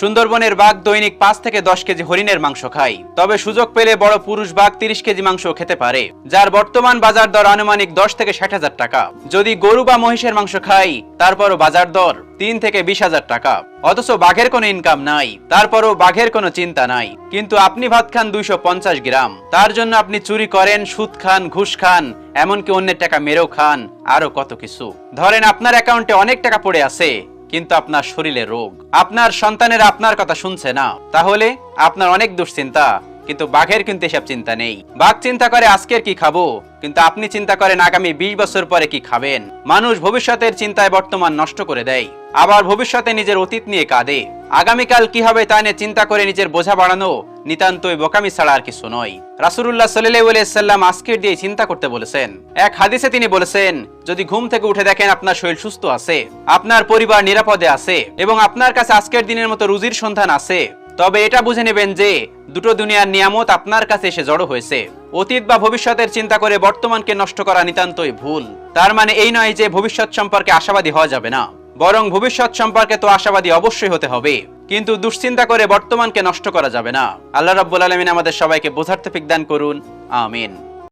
সুন্দরবনের বাঘ দৈনিক পাঁচ থেকে দশ কেজি হরিণের মাংস খায়। তবে সুযোগ পেলে বড় পুরুষ বাঘ তিরিশ কেজি মাংস খেতে পারে, যার বর্তমান বাজার দর আনুমানিক দশ থেকে ষাট হাজার টাকা। যদি গরু বা মহিষের মাংস খাই তারপরও বাজার দর তিন থেকে বিশ হাজার টাকা। অথচ বাঘের কোনো ইনকাম নাই, তারপরও বাঘের কোনো চিন্তা নাই। কিন্তু আপনি ভাত খান দুইশো পঞ্চাশ গ্রাম, তার জন্য আপনি চুরি করেন, সুদ খান, ঘুষ খান, এমনকি অন্যের টাকা মেরেও খান আরও কত কিছু। ধরেন আপনার অ্যাকাউন্টে অনেক টাকা পড়ে আছে কিন্তু আপনার শরীরে রোগ। আপনার সন্তানের আপনার কথা শুনছে না। তাহলে আপনার অনেক দুশ্চিন্তা, কিন্তু বাঘের কিন্তু এসব চিন্তা নেই। বাঘ চিন্তা করে আজকের কি খাব, কিন্তু আপনি চিন্তা করেন আগামী বিশ বছর পরে কি খাবেন। মানুষ ভবিষ্যতের চিন্তায় বর্তমান নষ্ট করে দেয়। আবার ভবিষ্যতে নিজের অতীত নিয়ে কাঁদে। আগামীকাল কি হবে তা নিয়ে চিন্তা করে নিজের বোঝা বাড়ানো নিতান্তই বোকামি ছাড়া আর কিছু নয়। রাসুল্লাহ সাল্লাম আজকের দিয়ে চিন্তা করতে বলেছেন। এক হাদিসে তিনি বলেছেন, যদি ঘুম থেকে উঠে দেখেন আপনার শরীর সুস্থ আছে, আপনার পরিবার নিরাপদে আছে এবং আপনার কাছে আজকের দিনের মতো রুজির সন্ধান আছে, তবে এটা বুঝে নেবেন যে দুটো দুনিয়ার নিয়ামত আপনার কাছে এসে জড়ো হয়েছে। অতীত বা ভবিষ্যতের চিন্তা করে বর্তমানকে নষ্ট করা নিতান্তই ভুল। তার মানে এই নয় যে ভবিষ্যৎ সম্পর্কে আশাবাদী হওয়া যাবে না। বরং ভবিষ্যৎ সম্পর্কে তো আশাবাদী অবশ্যই হতে হবে। কিন্তু দুশ্চিন্তা করে বর্তমানকে নষ্ট করা যাবে না। আল্লাহ রাব্বুল আলমিন আমাদের সবাইকে বোঝার তফিক দান করুন। আমিন।